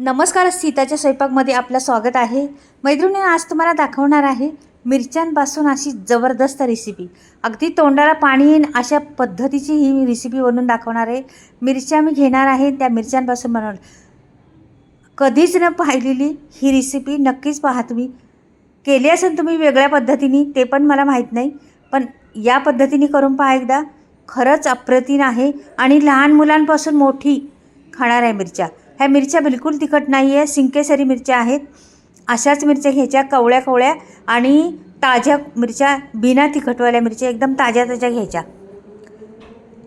नमस्कार सीताच्या स्वयंपाकमध्ये आपलं स्वागत आहे. मैत्रिणी आज तुम्हाला दाखवणार आहे मिरच्यांपासून अशी जबरदस्त रेसिपी अगदी तोंडाला पाणी येईन अशा पद्धतीची ही मी रेसिपी बनवून दाखवणार आहे. मिरच्या मी घेणार आहे त्या मिरच्यांपासून बनवणार. कधीच न पाहिलेली ही रेसिपी नक्कीच पहा तुम्ही. केली असेल तुम्ही वेगळ्या पद्धतीने ते पण मला माहीत नाही. पण या पद्धतीने करून पहा एकदा. खरंच अप्रतिम आहे आणि लहान मुलांपासून मोठी खाणार आहे मिरच्या. ह्या मिरच्या बिलकुल तिखट नाही आहे सिंकेसरी मिरच्या आहेत. अशाच मिरच्या घ्यायच्या कवळ्या कवळ्या आणि ताज्या मिरच्या बिना तिखटवाल्या मिरच्या एकदम ताज्या ताज्या घ्यायच्या.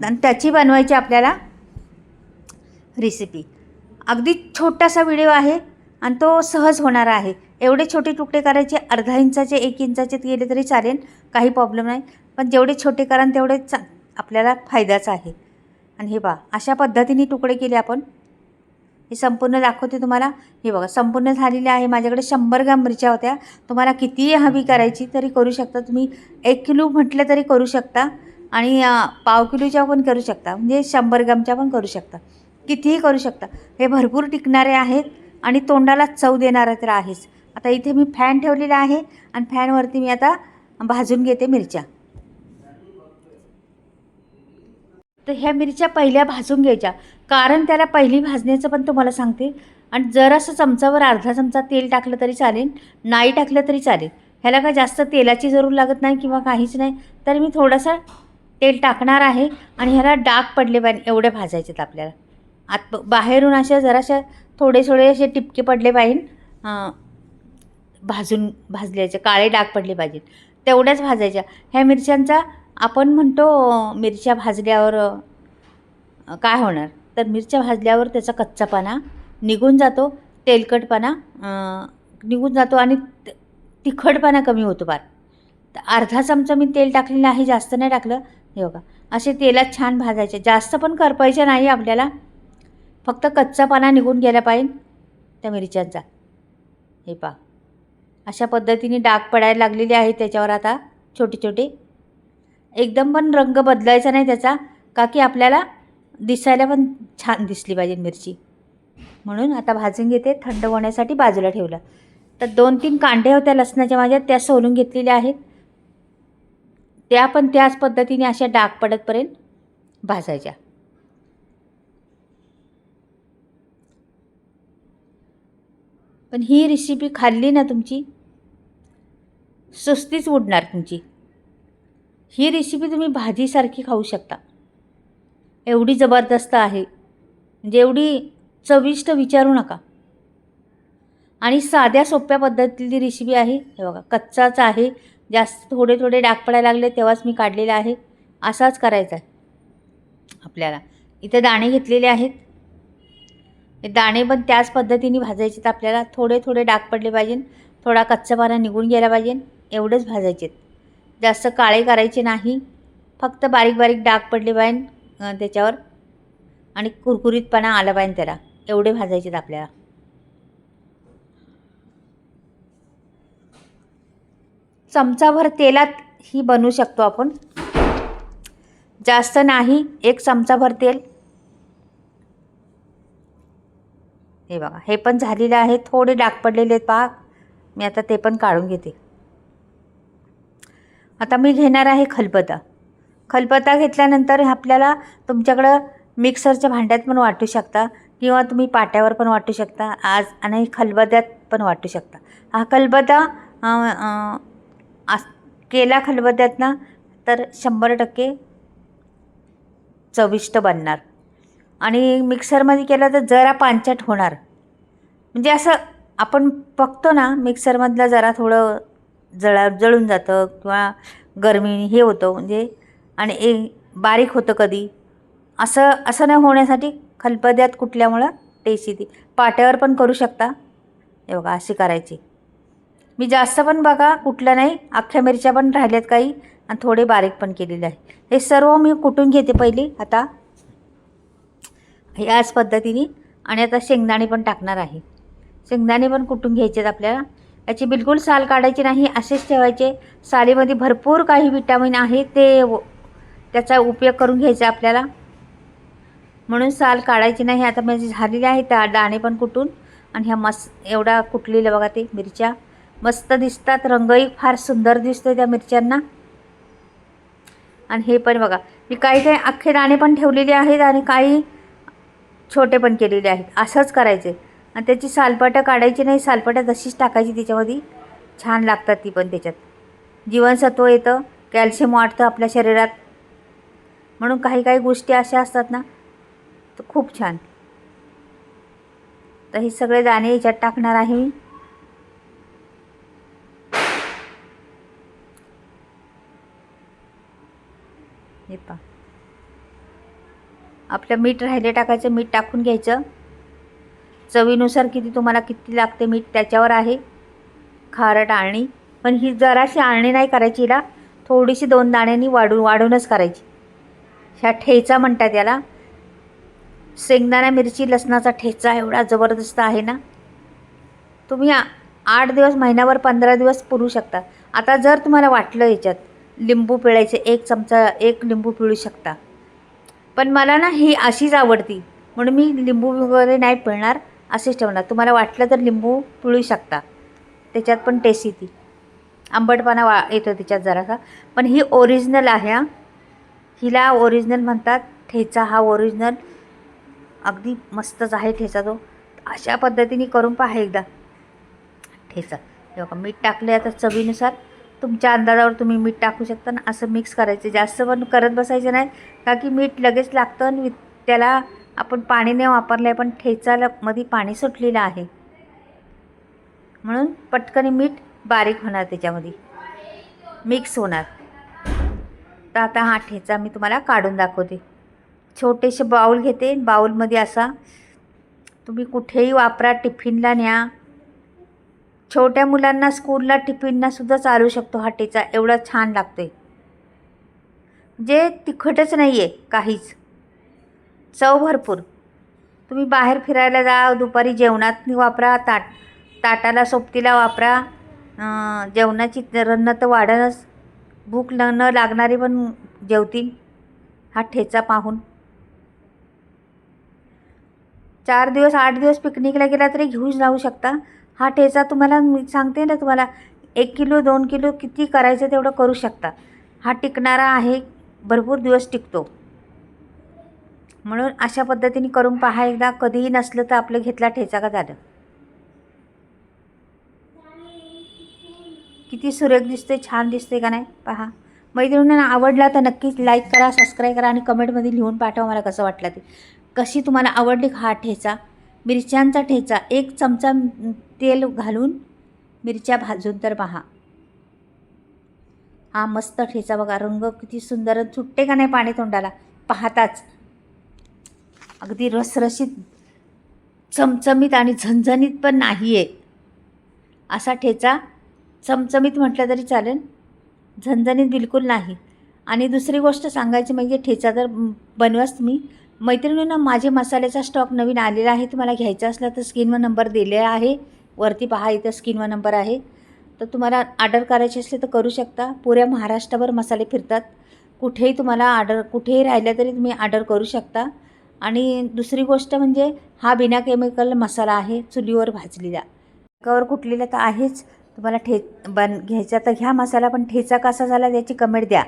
आणि त्याची बनवायची आपल्याला रेसिपी अगदी छोटासा व्हिडिओ आहे आणि तो सहज होणार आहे. एवढे छोटे तुकडे करायचे अर्धा इंचाचे एक इंचाचे गेले तरी चालेल काही प्रॉब्लेम नाही. पण जेवढे छोटे कराल तेवढे चा आपल्याला फायद्याचं आहे. आणि हे बा अशा पद्धतीने तुकडे केले आपण. हे संपूर्ण दाखवते तुम्हाला. हे बघा संपूर्ण झालेले आहे माझ्याकडे शंभर ग्राम मिरच्या होत्या. तुम्हाला कितीही हवी करायची तरी करू शकता. तुम्ही एक किलो म्हटलं तरी करू शकता आणि पाव किलोच्या पण करू शकता. म्हणजे शंभर ग्रामच्या पण करू शकता. कितीही करू शकता. हे भरपूर टिकणारे आहेत आणि तोंडाला चव देणारे तर आहेच. आता इथे मी फॅन ठेवलेला आहे आणि फॅनवरती मी आता भाजून घेते मिरच्या. तर ह्या मिरच्या पहिल्या भाजून घ्यायच्या. कारण त्याला पहिली भाजण्याचं पण तुम्हाला सांगते. आणि जरासं चमचावर अर्धा चमचा तेल टाकलं तरी चालेल. नाही टाकलं तरी चालेल. ह्याला काय जास्त तेलाची जरूर लागत नाही किंवा काहीच नाही. तर मी थोडंसं तेल टाकणार आहे. आणि ह्याला डाग पडले पाहिजे. एवढे भाजायचेत आपल्याला. आत बाहेरून अशा जराशा थोडे थोडे असे टिपके पडले पाहिजे. भाजून भाजल्याचे काळे डाग पडले पाहिजेत. तेवढ्याच भाजायच्या. ह्या मिरच्यांचा आपण म्हणतो मिरच्या भाजल्यावर काय होणार? तर मिरच्या भाजल्यावर त्याचा कच्चापणा निघून जातो तेलकटपणा निघून जातो आणि त- तिखटपणा कमी होतो फार. तर अर्धा चमचा मी तेल टाकलेलं आहे जास्त नाही टाकलं. हे बघा असे तेलात छान भाजायचे. जास्त पण करपायचे नाही आपल्याला. फक्त कच्चापणा निघून गेला पाहिजे त्या मिरच्यांचा. हे पहा. अशा पद्धतीने डाग पडायला लागलेले आहे त्याच्यावर आता छोटे छोटे एकदम पण रंग बदलायचा नाही त्याचा. का की आपल्याला दिसायला पण छान दिसली पाहिजे मिरची. म्हणून आता भाजून घेते थंड होण्यासाठी बाजूला ठेवलं. तर दोन तीन कांड्या होत्या लसणाच्या माझ्या त्या सोलून घेतलेल्या आहेत. त्या पण त्याच पद्धतीने अशा डाग पडतपर्यंत भाजायच्या. पण ही रेसिपी खाल्ली ना तुमची सुस्तीच उडणार तुमची. ही रेसिपी तुम्ही भाजीसारखी खाऊ शकता. एवढी जबरदस्त आहे. म्हणजे एवढी चविष्ट विचारू नका. आणि साध्या सोप्या पद्धतीतली रेसिपी आहे हे बघा कच्चाच आहे. जास्त थोडे थोडे डाग पडायला लागले तेव्हाच मी काढलेला आहे. असाच करायचा आहे. आपल्याला. इथे दाणे घेतलेले आहेत. हे दाणे पण त्याच पद्धतीने भाजायचे आहेत आपल्याला. थोडे थोडे डाग पडले पाहिजे थोडा कच्चापारा निघून गेला पाहिजे एवढेच भाजायचे आहेत जास्त काळे करायचे नाही. फक्त बारीक बारीक डाग पडले पाहिजे त्याच्यावर. आणि कुरकुरीतपणा आला पाहिजे त्याला. एवढे भाजायचे आहेत आपल्याला. चमचाभर तेलात ही बनवू शकतो आपण. जास्त नाही एक चमचाभर तेल. हे बघा हे पण झालेलं आहे. थोडे डाग पडलेले आहेत पहा. मी आता ते पण काढून घेते. आता मी घेणार आहे खलबत्ता. खलबत्ता घेतल्यानंतर आपल्याला तुमच्याकडं मिक्सरच्या भांड्यात पण वाटू शकता किंवा तुम्ही पाट्यावर पण वाटू शकता आज आणि खलबत्त्यात पण वाटू शकता. हा खलबत्ता आस केला खलबत्त्यात ना तर शंभर टक्के चविष्ट बनणार. आणि मिक्सरमध्ये केलं तर जरा पांचट होणार. म्हणजे असं आपण बघतो ना मिक्सरमधलं जरा थोडं जळा जळून जातं किंवा गरमी हे होतं म्हणजे आणि ए बारीक होतं कधी. असं असं नाही होण्यासाठी खलपद्यात कुठल्यामुळं टेस्ट येते. पाट्यावर पण करू शकता. हे बघा अशी करायची. मी जास्त पण बघा कुठलं नाही अख्ख्या मिरच्या पण राहिल्यात काही आणि थोडे बारीक पण केलेले आहे. हे सर्व मी कुटून घेते पहिले. आता याच पद्धतीने आणि आता शेंगदाणे पण टाकणार आहे. शेंगदाणे पण कुटून घ्यायचे आहेत आपल्याला. याची बिलकुल साल काढायची नाही असेच ठेवायचे. सालीमध्ये भरपूर काही विटॅमिन आहे ते व- त्याचा उपयोग करून घ्यायचा आपल्याला. म्हणून साल काढायची नाही आता माझी झालेली आहे त्या दाणे पण कुटून. आणि ह्या मस्त एवढा कुटलेल्या बघा ते मिरच्या. मस्त दिसतात रंगही फार सुंदर दिसतो त्या मिरच्यांना. आणि हे पण बघा मी काही काही अख्खे दाणे पण ठेवलेले आहेत आणि काही छोटे पण केलेले आहेत. असंच करायचे. आणि त्याची सालपाटं काढायची नाही सालपाटं तशीच टाकायची त्याच्यामध्ये छान लागतात ती पण त्याच्यात. जीवनसत्व येतं कॅल्शियम वाढतं आपल्या शरीरात. म्हणून काही काही गोष्टी अशा असतात ना तर खूप छान. तर हे सगळे दाणे याच्यात टाकणार आहे मी. हे पा आपलं मीठ राहिले टाकायचं मीठ टाकून घ्यायचं. चवीनुसार किती तुम्हाला किती लागते मीठ त्याच्यावर आहे? खारट आळणी. पण ही जराशी आळणी नाही करायची हिला. थोडीशी दोन दाण्यांनी वाढून वाढूनच करायची. ह्या ठेचा म्हणतात याला. शेंगदाणा मिरची लसणाचा ठेचा एवढा जबरदस्त आहे ना? तुम्ही आठ दिवस महिन्याभर पंधरा दिवस पुरू शकता. आता जर तुम्हाला वाटलं याच्यात लिंबू पिळायचे एक चमचा एक लिंबू पिळू शकता. पण मला ना ही अशीच आवडती. म्हणून मी लिंबू वगैरे नाही पिळणार. असेच ठेवणार तुम्हाला वाटलं तर लिंबू पिळू शकता. त्याच्यात पण टेस्ट येते आंबटपणा वा येतो त्याच्यात जरासा. पण ही ओरिजिनल आहे हा. हिला ओरिजिनल म्हणतात. ठेचा हा ओरिजिनल अगदी मस्तच आहे ठेचा तो. अशा पद्धतीने करून पहा एकदा. ठेचा. हे मीठ टाकले आता चवीनुसार. तुमच्या अंदाजावर तुम्ही मीठ टाकू शकता ना असं मिक्स करायचं. जास्त पण करत बसायचं नाही. का की मीठ लगेच लागतं आणि वि- त्याला आपण पाणी नाही वापरलं आहे पण ठेचाला मध्ये पाणी सुटलेलं आहे. म्हणून पटकन मीठ बारीक होणार त्याच्यामध्ये. मिक्स होणार. तर आता हा ठेचा मी तुम्हाला काढून दाखवते. छोटेसे बाऊल घेते. बाऊलमध्ये असा तुम्ही कुठेही वापरा टिफिनला न्या. छोट्या मुलांना स्कूलला टिफिनला सुद्धा चालू शकतो हा ठेचा. एवढा छान लागतोय. जे तिखटच नाही आहे काहीच. चव भरपूर. तुम्ही बाहेर फिरायला जा दुपारी जेवणात वापरा ताट ताटाला सोबतीला वापरा. जेवणाची रन्न तर वाढणच भूक न न लागणारी पण जेवतील हा ठेचा पाहून. चार दिवस आठ दिवस पिकनिकला गेला तरी घेऊन जाऊ शकता. हा ठेचा तुम्हाला मी सांगते ना तुम्हाला एक किलो दोन किलो किती करायचं तेवढं करू शकता. हा टिकणारा आहे भरपूर दिवस टिकतो. म्हणून अशा पद्धतीने करून पहा. एकदा कधीही नसलं तर आपलं घेतला ठेचा का झालं. किती सुरेख दिसते छान दिसते का नाही? पहा. मैत्रिणींना आवडला तर नक्कीच लाईक करा सबस्क्राईब करा आणि कमेंटमध्ये लिहून पाठवा मला कसं वाटलं ते. कशी तुम्हाला आवडली हा ठेचा? मिरच्यांचा ठेचा एक चमचा तेल घालून मिरच्या भाजून तर पहा. हा मस्त ठेचा बघा. रंग किती सुंदर. सुटते का नाही पाणी तोंडाला? पाहताच. अगदी रसरशीत चमचमीत आणि झणझणीत पण नाही आहे असा ठेचा चमचमीत म्हटलं तरी चालेल झणझणीत बिलकुल नाही. आणि दुसरी गोष्ट सांगायची म्हणजे ठेचा जर बनवास तुम्ही मैत्रिणींना माझे मसाल्याचा स्टॉक नवीन आलेला आहे तुम्हाला घ्यायचा असला तर स्क्रीनवर नंबर दिलेला आहे. वरती पहा इथं स्क्रीनवर नंबर आहे. तर तुम्हाला ऑर्डर करायची असली तर करू शकता. पुऱ्या महाराष्ट्रभर मसाले फिरतात. कुठेही तुम्हाला ऑर्डर कुठेही राहिलं तरी तुम्ही ऑर्डर करू शकता. आणि दुसरी गोष्ट म्हणजे हा बिना केमिकल मसाला आहे चुलीवर भाजलेला. कवर कुठलेला तर आहेच. तुम्हाला ठे बन घ्यायचा तर घ्या मसाला पण ठेचा कसा झाला त्याची कमेंट द्या.